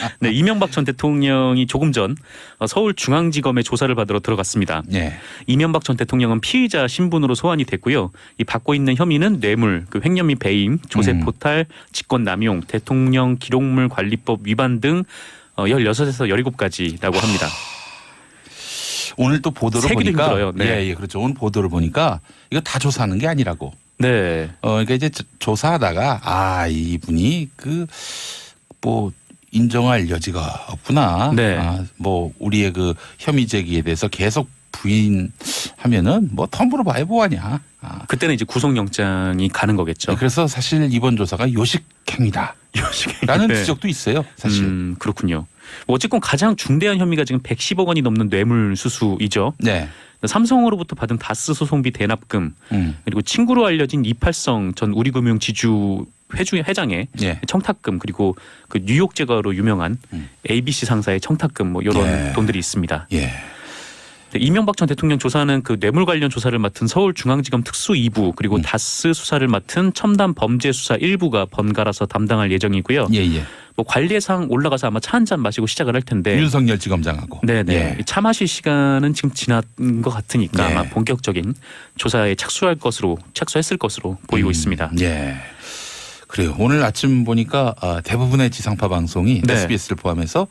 네, 이명박 전 대통령이 조금 전 어, 서울중앙지검에 조사를 받으러 들어갔습니다. 예. 이명박 전 대통령은 피의자 신분으로 소환이 됐고요. 이 받고 있는 혐의는 뇌물, 그 횡령 및 배임, 조세 음. 포탈, 직권 남용, 대통령 기록물 관리법 위반 등 어, 16에서 17가지라고 합니다. 오늘 또 보도를 세기도 보니까 힘들어요. 네. 예, 예, 그렇죠. 오늘 보도를 보니까 이거 다 조사하는 게 아니라고. 네. 어, 그러니까 이제 조- 조사하다가 아 이분이 그뭐 인정할 여지가 없구나. 네. 아, 뭐 우리의 그 혐의 제기에 대해서 계속 부인하면은 뭐 텀으로 봐야 뭐하냐. 아, 그때는 이제 구속영장이 가는 거겠죠. 그래서 사실 이번 조사가 요식행위다라는 요식행위. 네. 지적도 있어요. 사실. 음, 그렇군요. 뭐 어쨌건 가장 중대한 혐의가 지금 110억 원이 넘는 뇌물 수수이죠. 네. 삼성으로부터 받은 다스 소송비 대납금 음. 그리고 친구로 알려진 이팔성 전 우리금융 지주 회주 회장의 예. 청탁금 그리고 그 뉴욕 제거로 유명한 음. ABC 상사의 청탁금 뭐 이런 예. 돈들이 있습니다. 예. 네, 이명박 전 대통령 조사는 그 뇌물 관련 조사를 맡은 서울중앙지검 특수 2부 그리고 음. 다스 수사를 맡은 첨단 범죄 수사 1부가 번갈아서 담당할 예정이고요. 예, 예. 뭐 관례상 올라가서 아마 차 한 잔 마시고 시작을 할 텐데. 윤석열 지검장하고. 네네. 예. 차 마실 시간은 지금 지난 것 같으니까 네. 아마 본격적인 조사에 착수할 것으로 착수했을 것으로 보이고 음, 있습니다. 예. 그래요. 오늘 아침 보니까 아, 대부분의 지상파 방송이 네. SBS를 포함해서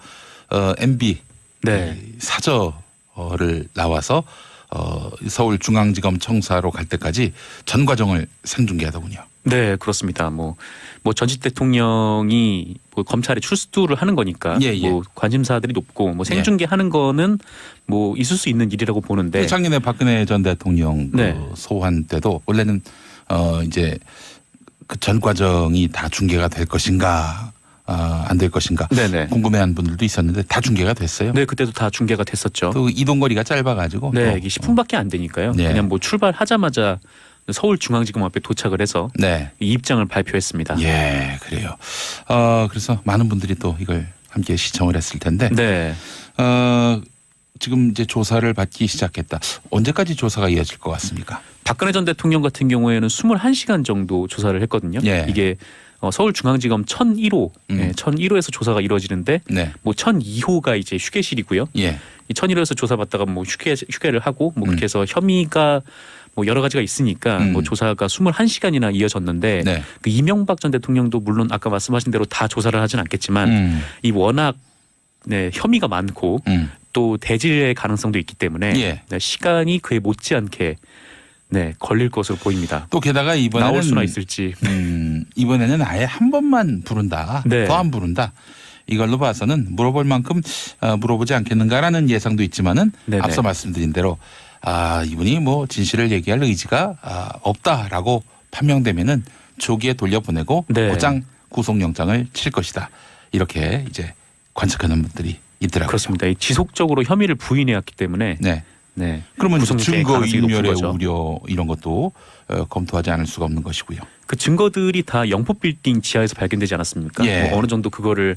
어, MB 네. 이 사저를 나와서 어, 서울중앙지검 청사로 갈 때까지 전 과정을 생중계하더군요. 네, 그렇습니다. 뭐, 뭐 전직 대통령이 뭐 검찰에 출두를 하는 거니까 예, 예. 뭐 관심사들이 높고 뭐 생중계하는 거는 뭐 있을 수 있는 일이라고 보는데 작년에 박근혜 전 대통령 그 네. 소환 때도 원래는 어 이제 그 전 과정이 다 중계가 될 것인가 아, 안 될 것인가 네네. 궁금해하는 분들도 있었는데 다 중계가 됐어요. 네, 그때도 다 중계가 됐었죠. 또 이동 거리가 짧아가지고 네, 또, 이게 10분밖에 안 되니까요. 네. 그냥 뭐 출발하자마자 서울중앙지검 앞에 도착을 해서 네. 이 입장을 발표했습니다. 예, 그래요. 어, 그래서 많은 분들이 또 이걸 함께 시청을 했을 텐데, 네. 어, 지금 이제 조사를 받기 시작했다. 언제까지 조사가 이어질 것 같습니까? 박근혜 전 대통령 같은 경우에는 21시간 정도 조사를 했거든요. 예. 이게 어, 서울중앙지검 1001호, 음. 네, 1001호에서 조사가 이루어지는데 네. 뭐 1002호가 이제 휴게실이고요. 예. 이 1001호에서 조사받다가 뭐 휴게 휴게를 하고 뭐 음. 그렇게 해서 혐의가 뭐 여러 가지가 있으니까 음. 뭐 조사가 21시간이나 이어졌는데 네. 그 이명박 전 대통령도 물론 아까 말씀하신 대로 다 조사를 하진 않겠지만 음. 이 워낙 네, 혐의가 많고 음. 또 대질의 가능성도 있기 때문에 예. 네, 시간이 그에 못지않게 네, 걸릴 것으로 보입니다. 또 게다가 이번에는 나올 수나 있을지. 음, 이번에는 아예 한 번만 부른다. 네. 더 안 부른다. 이걸로 봐서는 물어볼 만큼 어, 물어보지 않겠는가라는 예상도 있지만은 네네. 앞서 말씀드린 대로 아 이분이 뭐 진실을 얘기할 의지가 아, 없다라고 판명되면은 조기에 돌려보내고 네. 곧장 구속영장을 칠 것이다 이렇게 이제 관측하는 분들이 있더라고요. 그렇습니다. 이 지속적으로 혐의를 부인해왔기 때문에 네. 네. 그러면 이제 구속영장의 증거 가능성이 높은 인멸의 거죠. 우려 이런 것도 어, 검토하지 않을 수가 없는 것이고요. 그 증거들이 다 영포 빌딩 지하에서 발견되지 않았습니까? 예. 뭐 어느 정도 그거를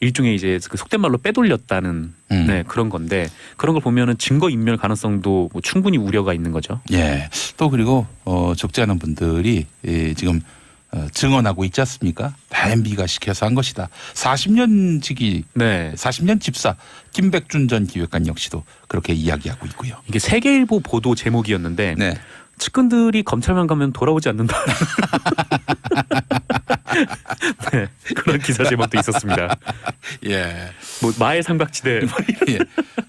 일종의 이제 그 속된 말로 빼돌렸다는 음. 네, 그런 건데 그런 걸 보면은 증거 인멸 가능성도 뭐 충분히 우려가 있는 거죠. 예. 또 그리고 어 적지 않은 분들이 예, 지금 어, 증언하고 있지 않습니까? 다 MB가 시켜서 한 것이다. 40년 지기 네. 40년 집사 김백준 전 기획관 역시도 그렇게 이야기하고 있고요. 이게 세계일보 보도 제목이었는데 네. 측근들이 검찰만 가면 돌아오지 않는다. 네, 그런 기사 제목도 있었습니다. 예. 뭐 마의 삼각지대 예.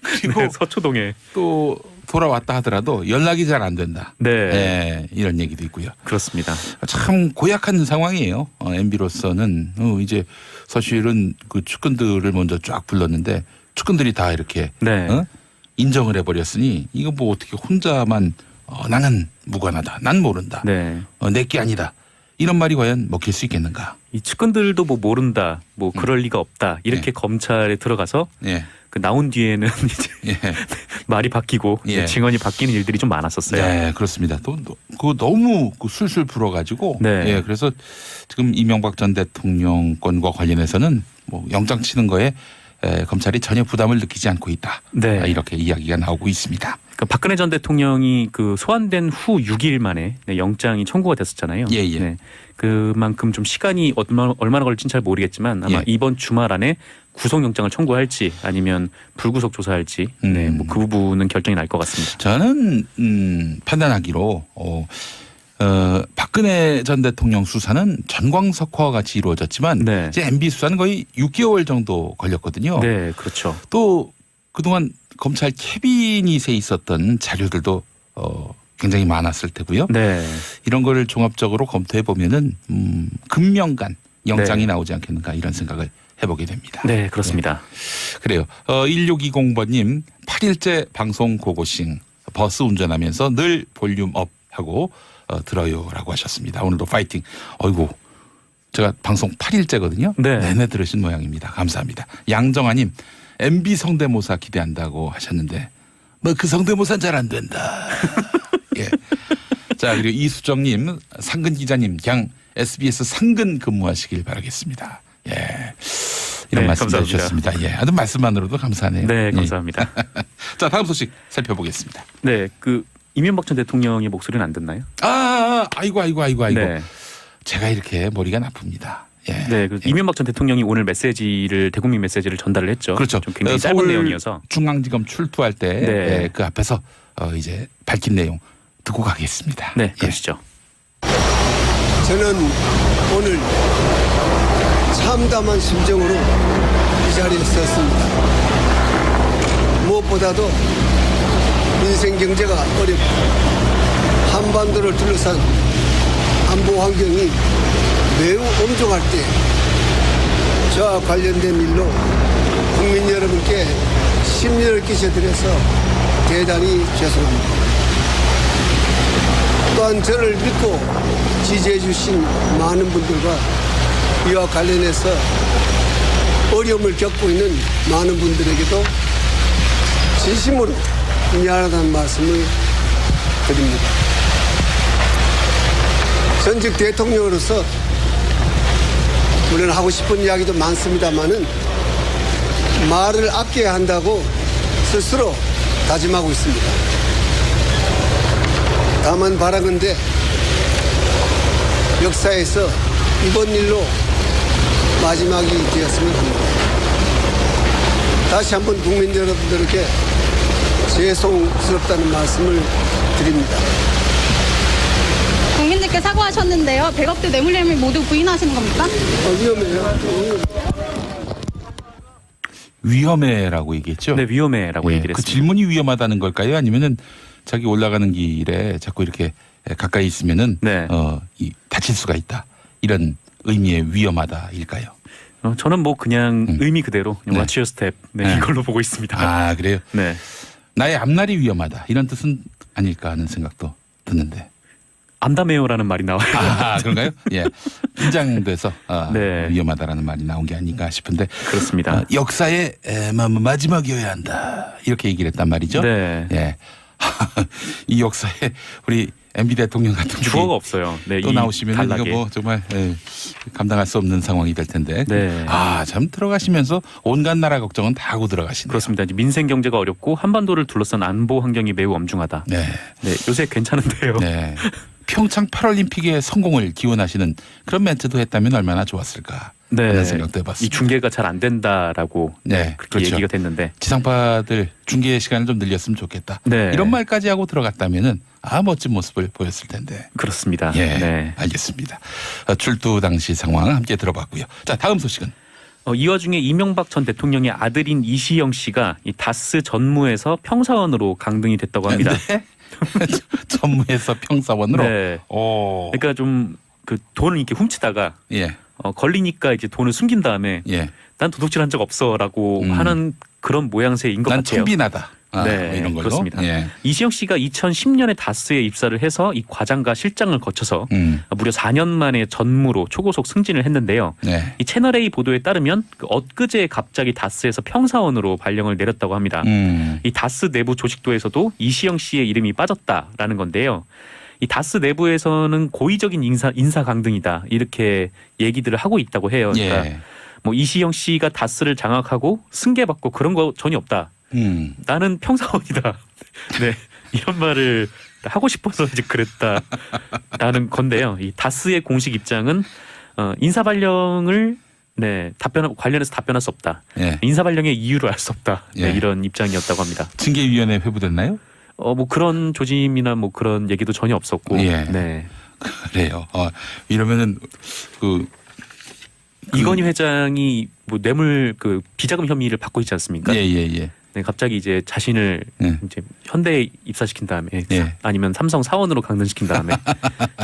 그리고 네, 서초동에 또 돌아왔다 하더라도 연락이 잘 안 된다. 네, 예. 이런 얘기도 있고요. 그렇습니다. 참 고약한 상황이에요. 어, MB로서는 어, 이제 사실은 그 측근들을 먼저 쫙 불렀는데 측근들이 다 이렇게 네. 어? 인정을 해버렸으니 이거 뭐 어떻게 혼자만 어, 나는 무관하다, 난 모른다, 네. 어, 내게 아니다 이런 말이 과연 먹힐 수 있겠는가? 이 측근들도 뭐 모른다, 뭐 음. 그럴 리가 없다 이렇게 네. 검찰에 들어가서 예, 그 나온 뒤에는 이제 예, 말이 바뀌고 예. 증언이 바뀌는 일들이 좀 많았었어요. 네, 그렇습니다. 또 그 너무 그 술술 불어가지고, 네. 예, 그래서 지금 이명박 전 대통령권과 관련해서는 뭐 영장 치는 거에 에, 검찰이 전혀 부담을 느끼지 않고 있다. 네. 아, 이렇게 이야기가 나오고 있습니다. 그 박근혜 전 대통령이 그 소환된 후 6일 만에 네, 영장이 청구가 됐었잖아요. 예, 예. 네, 그만큼 좀 시간이 얼마, 얼마나 걸릴지는 잘 모르겠지만 아마 예. 이번 주말 안에 구속영장을 청구할지 아니면 불구속 조사할지 네, 음. 뭐그 부분은 결정이 날 것 같습니다. 저는 음, 판단하기로 어, 어, 박근혜 전 대통령 수사는 전광석화와 같이 이루어졌지만 네. 이제 MB 수사는 거의 6개월 정도 걸렸거든요. 네, 그렇죠. 또 그동안 검찰 캐비닛에 있었던 자료들도 어, 굉장히 많았을 테고요. 네, 이런 거를 종합적으로 검토해 보면은 음, 금명간 영장이 네. 나오지 않겠는가 이런 생각을 해보게 됩니다. 네, 그렇습니다. 그래요. 어, 1620번님 8일째 방송 고고싱 버스 운전하면서 늘 볼륨 업 하고 어, 들어요라고 하셨습니다. 오늘도 파이팅. 어이구 제가 방송 8일째거든요. 네. 내내 들으신 모양입니다. 감사합니다. 양정아님 MB 성대모사 기대한다고 하셨는데 뭐 그 성대모사는 잘 안 된다. 예. 자 그리고 이수정님 상근 기자님 그냥 SBS 상근 근무하시길 바라겠습니다. 예. 이런 네, 말씀 감사합니다. 해주셨습니다. 예. 하여튼 말씀만으로도 감사하네요. 네, 예. 감사합니다. 자 다음 소식 살펴보겠습니다. 네, 그 이명박 전 대통령의 목소리는 안 듣나요? 아, 아 아이고 아이고 아이고 아이고 네, 제가 이렇게 머리가 나쁩니다. 예. 네, 그 예. 이명박 전 대통령이 오늘 메시지를 대국민 메시지를 전달을 했죠. 그렇죠. 좀 굉장히 어, 짧은 서울 내용이어서. 중앙지검 출두할 때 네. 그 앞에서 어, 이제 밝힌 내용 듣고 가겠습니다. 네, 예. 그러시죠. 저는 오늘 참담한 심정으로 이 자리에 섰습니다. 무엇보다도 민생 경제가 어렵고 한반도를 둘러싼 안보 환경이 매우 엄중할 때 저와 관련된 일로 국민 여러분께 심려를 끼쳐드려서 대단히 죄송합니다. 또한 저를 믿고 지지해 주신 많은 분들과 이와 관련해서 어려움을 겪고 있는 많은 분들에게도 진심으로 미안하다는 말씀을 드립니다. 전직 대통령으로서 물론 하고 싶은 이야기도 많습니다만은 말을 아껴야 한다고 스스로 다짐하고 있습니다. 다만 바라건대 역사에서 이번 일로 마지막이 되었으면 합니다. 다시 한번 국민 여러분들에게 죄송스럽다는 말씀을 드립니다. 국민들께 사과하셨는데요. 100억대 뇌물 혐의 모두 부인하시는 겁니까? 어, 위험해요. 위험해라고 얘기했죠. 네, 위험해라고 예, 얘기를 그 했습니다. 질문이 위험하다는 걸까요? 아니면은 자기 올라가는 길에 자꾸 이렇게 가까이 있으면은 네. 어, 이, 다칠 수가 있다. 이런 의미의 위험하다일까요? 어, 저는 뭐 그냥 음. 의미 그대로 그냥 네. Watch your step 네, 네. 이걸로 보고 있습니다. 아 그래요. 네. 나의 앞날이 위험하다 이런 뜻은 아닐까 하는 생각도 드는데. 암담해요라는 말이 나와요. 아 그런가요? 예, 긴장돼서 아, 네. 위험하다라는 말이 나온 게 아닌가 싶은데 그렇습니다. 어, 역사의 에, 마지막이어야 한다 이렇게 얘기를 했단 말이죠. 네. 예, 이 역사에 우리 MB 대통령 같은 분이 주어가 없어요. 네, 또 이 나오시면 이거 단락에. 뭐 정말 예, 감당할 수 없는 상황이 될 텐데. 네. 아 참 들어가시면서 온갖 나라 걱정은 다 하고 들어가시네요. 그렇습니다. 이제 민생 경제가 어렵고 한반도를 둘러싼 안보 환경이 매우 엄중하다. 네. 네, 요새 괜찮은데요. 네. 평창 패럴림픽의 성공을 기원하시는 그런 멘트도 했다면 얼마나 좋았을까 네. 하는 생각도 이 해봤습니다. 중계가 잘 안 된다라고 네, 그렇게 그렇죠. 얘기가 됐는데 지상파들 중계 시간을 좀 늘렸으면 좋겠다. 네. 이런 말까지 하고 들어갔다면은 아 멋진 모습을 보였을 텐데. 그렇습니다. 예, 네. 알겠습니다. 어, 출두 당시 상황 함께 들어봤고요. 자, 다음 소식은 어, 이 와중에 이명박 전 대통령의 아들인 이시영 씨가 이 다스 전무에서 평사원으로 강등이 됐다고 합니다. 네. 전무에서 평사원으로. 네. 오. 그러니까 좀 그 돈을 이렇게 훔치다가 예, 어, 걸리니까 이제 돈을 숨긴 다음에 예. 난 도둑질 한 적 없어라고 음. 하는 그런 모양새인 것 난 같아요. 청빈하다. 아, 네, 뭐 이런 걸로. 그렇습니다. 예. 이시영 씨가 2010년에 다스에 입사를 해서 이 과장과 실장을 거쳐서 음. 무려 4년 만에 전무로 초고속 승진을 했는데요. 네. 이 채널 A 보도에 따르면 그 엊그제 갑자기 다스에서 평사원으로 발령을 내렸다고 합니다. 음. 이 다스 내부 조직도에서도 이시영 씨의 이름이 빠졌다라는 건데요. 이 다스 내부에서는 고의적인 인사 인사 강등이다 이렇게 얘기들을 하고 있다고 해요. 그러니까 예. 뭐 이시영 씨가 다스를 장악하고 승계받고 그런 거 전혀 없다. 음. 나는 평사원이다. 네 이런 말을 하고 싶어서 이제 그랬다라는 건데요. 이 다스의 공식 입장은 어, 인사 발령을 네, 답변 관련해서 답변할 수 없다. 예. 인사 발령의 이유를 알 수 없다. 네, 예. 이런 입장이었다고 합니다. 징계위원회 회부됐나요? 어, 뭐 그런 조짐이나 뭐 그런 얘기도 전혀 없었고. 예. 네. 그래요. 어, 이러면은 그 그- 이건희 회장이 뭐 뇌물 그 비자금 혐의를 받고 있지 않습니까? 예, 예, 예. 네, 갑자기 이제 자신을 예. 이제 현대에 입사시킨 다음에 예. 아니면 삼성 사원으로 강등시킨 다음에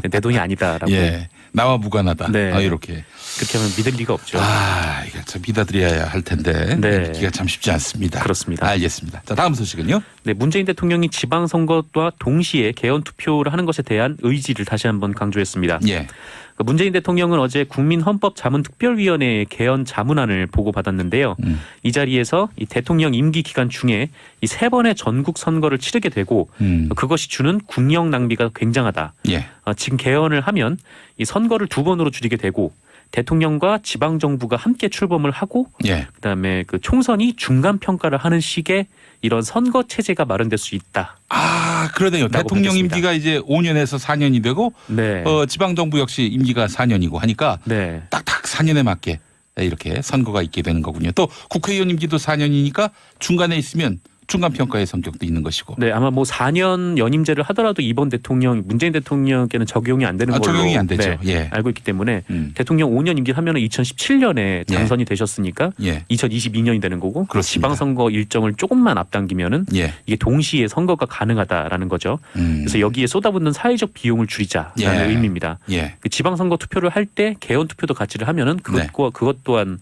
네, 내 돈이 아니다라고 예. 나와 무관하다. 네. 아, 이렇게. 그렇게 하면 믿을 리가 없죠. 아, 이거 참 믿어드려야 할 텐데 네. 믿기가 참 쉽지 않습니다. 그렇습니다. 알겠습니다. 자, 다음 소식은요. 네, 문재인 대통령이 지방선거와 동시에 개헌 투표를 하는 것에 대한 의지를 다시 한번 강조했습니다. 예. 그 문재인 대통령은 어제 국민헌법자문특별위원회의 개헌 자문안을 보고받았는데요. 음. 이 자리에서 이 대통령 임기 기간 중에 이 세 번의 전국 선거를 치르게 되고 음. 그것이 주는 국력 낭비가 굉장하다. 예. 어, 지금 개헌을 하면 이 선거를 두 번으로 줄이게 되고 대통령과 지방 정부가 함께 출범을 하고 예. 그다음에 그 총선이 중간 평가를 하는 식의 이런 선거 체제가 마련될 수 있다. 아, 그러네요. 대통령. 임기가 이제 5년에서 4년이 되고 네. 어, 지방 정부 역시 임기가 4년이고 하니까 네. 딱딱 4년에 맞게 이렇게 선거가 있게 되는 거군요. 또 국회의원 임기도 4년이니까 중간에 있으면 중간 평가의 성격도 있는 것이고. 네, 아마 뭐 4년 연임제를 하더라도 이번 대통령 문재인 대통령께는 적용이 안 되는 아, 걸로 적용이 안 되죠. 네, 예. 알고 있기 때문에 음. 대통령 5년 임기 하면 은 2017년에 당선이 되셨으니까 예. 2022년이 되는 거고 그렇습니다. 지방선거 일정을 조금만 앞당기면은 예. 이게 동시에 선거가 가능하다라는 거죠. 음. 그래서 여기에 쏟아붓는 사회적 비용을 줄이자라는 예. 의미입니다. 예. 그 지방선거 투표를 할 때 개헌 투표도 같이를 하면은 그것과 그것 또한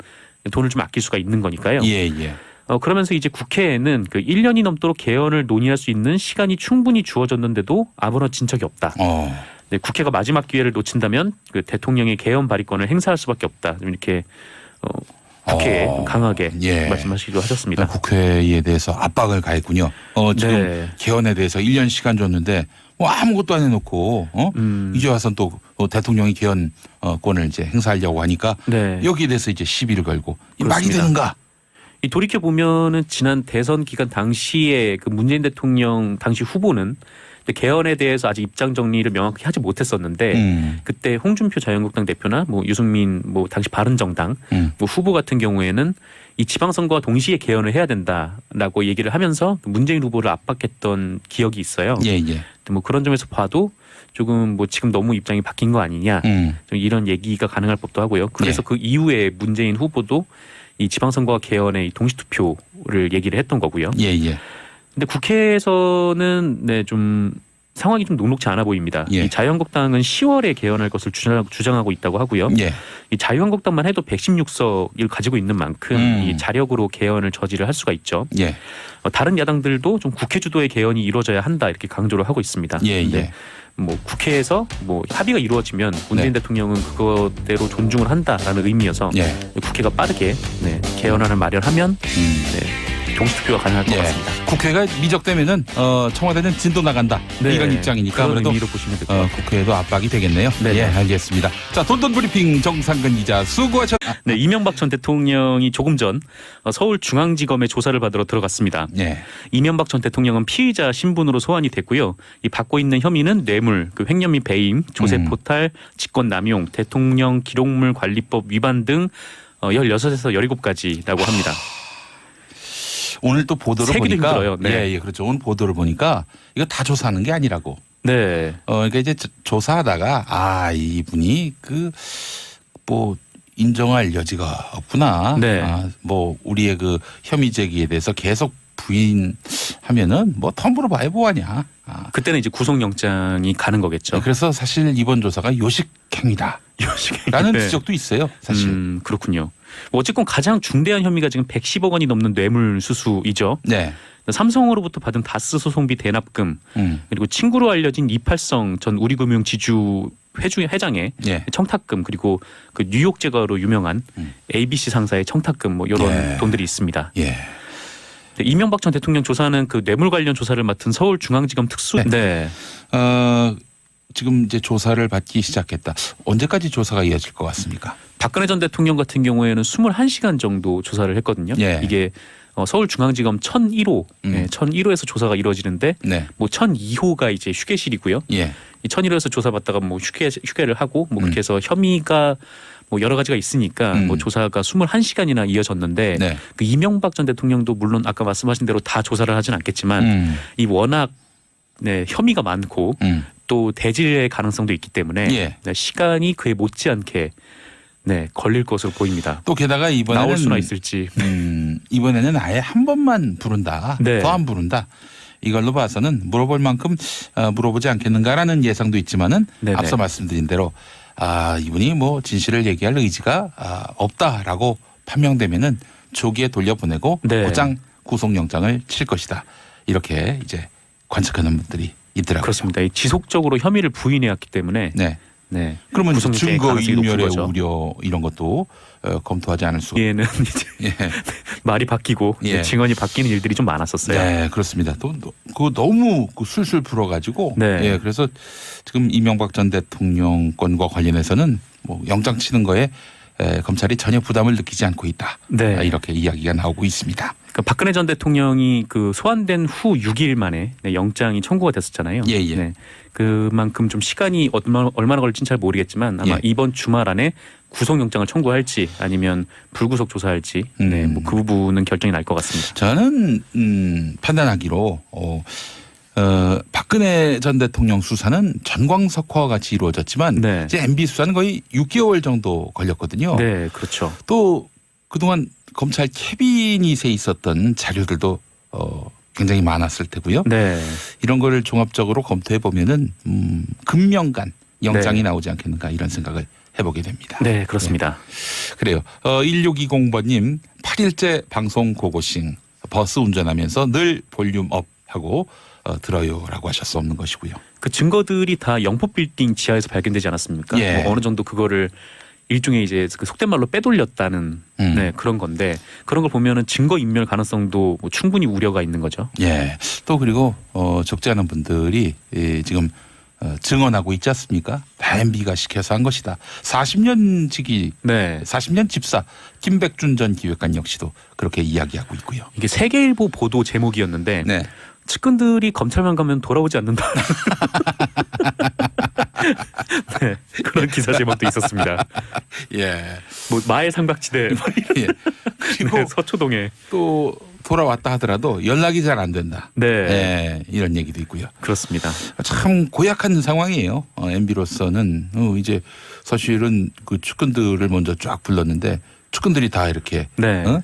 돈을 좀 아낄 수가 있는 거니까요. 예, 예. 어, 그러면서 이제 국회에는 그 1년이 넘도록 개헌을 논의할 수 있는 시간이 충분히 주어졌는데도 아무런 진척이 없다. 어. 네, 국회가 마지막 기회를 놓친다면 그 대통령의 개헌 발의권을 행사할 수밖에 없다. 좀 이렇게 어, 국회에 어, 좀 강하게 예. 말씀하시기도 하셨습니다. 국회에 대해서 압박을 가했군요. 어, 지금 네. 개헌에 대해서 1년 시간 줬는데 뭐 아무것도 안 해놓고 어? 음, 이제 와서 또 어, 대통령이 개헌권을 이제 행사하려고 하니까 네. 여기에 대해서 이제 시비를 걸고 이 말이 그렇습니다. 되는가? 이 돌이켜 보면은 지난 대선 기간 당시에 그 문재인 대통령 당시 후보는 개헌에 대해서 아직 입장 정리를 명확히 하지 못했었는데 음, 그때 홍준표 자유한국당 대표나 뭐 유승민 뭐 당시 바른정당 음. 뭐 후보 같은 경우에는 이 지방선거와 동시에 개헌을 해야 된다라고 얘기를 하면서 문재인 후보를 압박했던 기억이 있어요. 예, 예. 뭐 그런 점에서 봐도 조금 뭐 지금 너무 입장이 바뀐 거 아니냐 음. 좀 이런 얘기가 가능할 법도 하고요. 그래서 예. 그 이후에 문재인 후보도 이 지방선거와 개헌의 이 동시투표를 얘기를 했던 거고요. 예, 예. 근데 국회에서는 네 좀 상황이 좀 녹록지 않아 보입니다. 예. 이 자유한국당은 10월에 개헌할 것을 주장, 주장 하고 있다고 하고요. 예. 이 자유한국당만 해도 116석을 가지고 있는 만큼 음. 이 자력으로 개헌을 저지를 할 수가 있죠. 예. 어, 다른 야당들도 좀 국회 주도의 개헌이 이루어져야 한다 이렇게 강조를 하고 있습니다. 예, 예. 뭐 국회에서 뭐 합의가 이루어지면 문재인 네. 대통령은 그거대로 존중을 한다라는 의미여서 예. 국회가 빠르게 네, 개헌안을 마련하면 음. 네, 동시투표가 가능할 것 예. 같습니다. 국회가 미적되면은 어, 청와대는 진도 나간다 네, 이런 입장이니까 그런 아무래도 의미로 보시면 될것 어, 같아요. 국회에도 압박이 되겠네요. 네. 예, 알겠습니다. 자, 돈돈 브리핑 정상근 기자 수고하셨. 네, 이명박 전 대통령이 조금 전 어, 서울중앙지검에 조사를 받으러 들어갔습니다. 예. 이명박 전 대통령은 피의자 신분으로 소환이 됐고요. 이 받고 있는 혐의는 뇌물, 그 횡령 및 배임, 조세 음. 포탈, 직권 남용, 대통령 기록물 관리법 위반 등 어, 16에서 17가지라고 합니다. 오늘 또 보도를 세기도 보니까 힘들어요. 네. 예, 예, 그렇죠. 오늘 보도를 보니까 이거 다 조사하는 게 아니라고. 네. 어, 그러니까 이제 조- 조사하다가 아 이분이 그 뭐 인정할 여지가 없구나. 네. 아, 뭐 우리의 그 혐의 제기에 대해서 계속 부인하면은 뭐 텀으로 봐야 뭐하냐. 아, 그때는 이제 구속영장이 가는 거겠죠. 그래서 사실 이번 조사가 요식행위다. 라는 네. 지적도 있어요. 사실. 음, 그렇군요. 뭐 어쨌건 가장 중대한 혐의가 지금 110억 원이 넘는 뇌물 수수이죠. 네. 삼성으로부터 받은 다스 소송비 대납금 음. 그리고 친구로 알려진 이팔성 전 우리금융 지주 회주 회장의 예. 청탁금 그리고 그 뉴욕 제거로 유명한 음. ABC 상사의 청탁금 뭐 이런 예. 돈들이 있습니다. 예. 네, 이명박 전 대통령 조사는 그 뇌물 관련 조사를 맡은 서울중앙지검 특수 네. 네. 어, 지금 이제 조사를 받기 시작했다. 언제까지 조사가 이어질 것 같습니까? 박근혜 전 대통령 같은 경우에는 21시간 정도 조사를 했거든요. 예. 이게 어, 서울중앙지검 1001호, 음. 예, 1001호에서 조사가 이루어지는데 네. 뭐 1002호가 이제 휴게실이고요. 예. 이 1001호에서 조사받다가 뭐 휴게 휴게를 하고 뭐 그렇게 음. 해서 혐의가 뭐 여러 가지가 있으니까 음. 뭐 조사가 21시간이나 이어졌는데 네. 그 이명박 전 대통령도 물론 아까 말씀하신 대로 다 조사를 하진 않겠지만 음, 이 워낙 네, 혐의가 많고 음. 또 대질의 가능성도 있기 때문에 예. 네, 시간이 그에 못지않게 네, 걸릴 것으로 보입니다. 또 게다가 이번에는 나올 수나 있을지. 음, 이번에는 아예 한 번만 부른다. 네. 더안 부른다. 이걸로 봐서는 물어볼 만큼 어, 물어보지 않겠는가라는 예상도 있지만은 네네. 앞서 말씀드린 대로 아 이분이 뭐 진실을 얘기할 의지가 아, 없다라고 판명되면은 조기에 돌려보내고 네. 곧장 구속영장을 칠 것이다. 이렇게 이제 관측하는 분들이 있더라고요. 그렇습니다. 이 지속적으로 혐의를 부인해왔기 때문에 네. 네. 그러면 이제 증거 인멸의. 우려 이런 것도 어, 검토하지 않을 수. 얘는 이제 예. 말이 바뀌고 예. 증언이 바뀌는 일들이 좀 많았었어요. 네, 그렇습니다. 또그 너무 그 술술 풀어가지고, 네. 예, 그래서 지금 이명박 전 대통령 건과 관련해서는 뭐 영장 치는 거에 에, 검찰이 전혀 부담을 느끼지 않고 있다. 네. 아, 이렇게 이야기가 나오고 있습니다. 그러니까 박근혜 전 대통령이 그 소환된 후 6일 만에 네, 영장이 청구가 됐었잖아요. 예, 예. 네. 그만큼 좀 시간이 얼마, 얼마나 걸릴지는 잘 모르겠지만 아마 예. 이번 주말 안에 구속영장을 청구할지 아니면 불구속 조사할지 네, 음. 뭐그 부분은 결정이 날 것 같습니다. 저는 음, 판단하기로 어, 어, 박근혜 전 대통령 수사는 전광석화와 같이 이루어졌지만 네. 이제 MB 수사는 거의 6개월 정도 걸렸거든요. 네, 그렇죠. 또 그동안 검찰 캐비닛에 있었던 자료들도 어, 굉장히 많았을 테고요. 네. 이런 거를 종합적으로 검토해 보면은 음, 금명간 영장이 네. 나오지 않겠는가 이런 생각을 해보게 됩니다. 네, 그렇습니다. 그래요. 어, 1620번님 8일째 방송 고고싱 버스 운전하면서 늘 볼륨 업 하고 어, 들어요라고 하실 수 없는 것이고요. 그 증거들이 다 영포 빌딩 지하에서 발견되지 않았습니까? 예. 뭐 어느 정도 그거를 일종의 이제 그 속된 말로 빼돌렸다는 음. 네, 그런 건데 그런 걸 보면은 증거 인멸 가능성도 뭐 충분히 우려가 있는 거죠. 예. 또 그리고 어, 적지 않은 분들이 예, 지금 어, 증언하고 있지 않습니까? 다 MB가 시켜서 한 것이다. 40년 지기 네. 40년 집사 김백준 전 기획관 역시도 그렇게 이야기하고 있고요. 이게 세계일보 보도 제목이었는데 네. 측근들이 검찰만 가면 돌아오지 않는다. 네, 그런 기사 제목도 있었습니다. 예. 뭐 마의 삼각지대 예. 그리고 네, 서초동에 또 돌아왔다 하더라도 연락이 잘 안 된다. 네, 예, 이런 얘기도 있고요. 그렇습니다. 참 고약한 상황이에요. 어, MB로서는 어, 이제 사실은 그 측근들을 먼저 쫙 불렀는데 측근들이 다 이렇게 네, 어?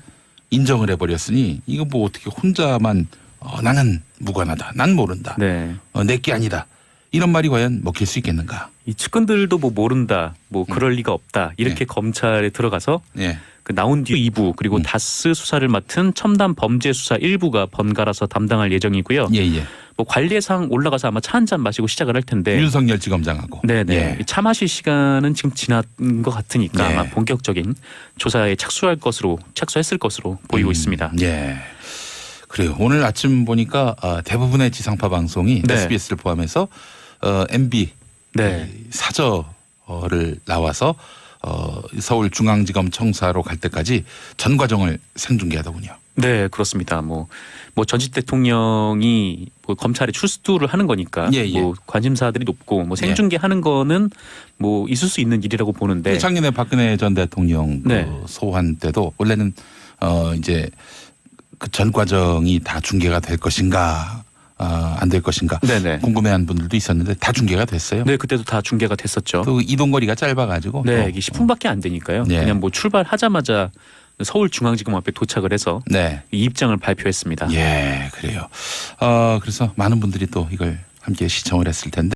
인정을 해버렸으니 이거 뭐 어떻게 혼자만 어, 나는 무관하다, 난 모른다, 네. 어, 내게 아니다 이런 말이 과연 먹힐 수 있겠는가? 이 측근들도 뭐 모른다, 뭐 그럴 음. 리가 없다 이렇게 검찰에 들어가서 예, 그 나온 뒤 2부 그리고 음. 다스 수사를 맡은 첨단 범죄 수사 1부가 번갈아서 담당할 예정이고요. 예, 예. 뭐 관례상 올라가서 아마 차 한 잔 마시고 시작을 할 텐데. 윤석열 지검장하고. 네네. 예. 차 마실 시간은 지금 지난 것 같으니까 예. 아마 본격적인 조사에 착수할 것으로 착수했을 것으로 보이고 음, 있습니다. 예. 그래요. 오늘 아침 보니까 어, 대부분의 지상파 방송이 네. SBS를 포함해서 어, MB 네. 이 사저를 나와서 어, 서울중앙지검 청사로 갈 때까지 전 과정을 생중계하더군요. 네, 그렇습니다. 뭐, 뭐 전직 대통령이 뭐 검찰에 출두를 하는 거니까 예, 예. 뭐 관심사들이 높고 뭐 생중계하는 거는 뭐 있을 수 있는 일이라고 보는데 작년에 박근혜 전 대통령 그 네. 소환 때도 원래는 어 이제 그 전 과정이 다 중계가 될 것인가 아, 안될 것인가 네네. 궁금해하는 분들도 있었는데 다 중계가 됐어요. 네, 그때도 다 중계가 됐었죠. 또 이동 거리가 짧아가지고 네, 또, 이게 10분밖에 안 되니까요. 네. 그냥 뭐 출발하자마자 서울중앙지검 앞에 도착을 해서 네, 이 입장을 발표했습니다. 예, 그래요. 어 그래서 많은 분들이 또 이걸 함께 시청을 했을 텐데.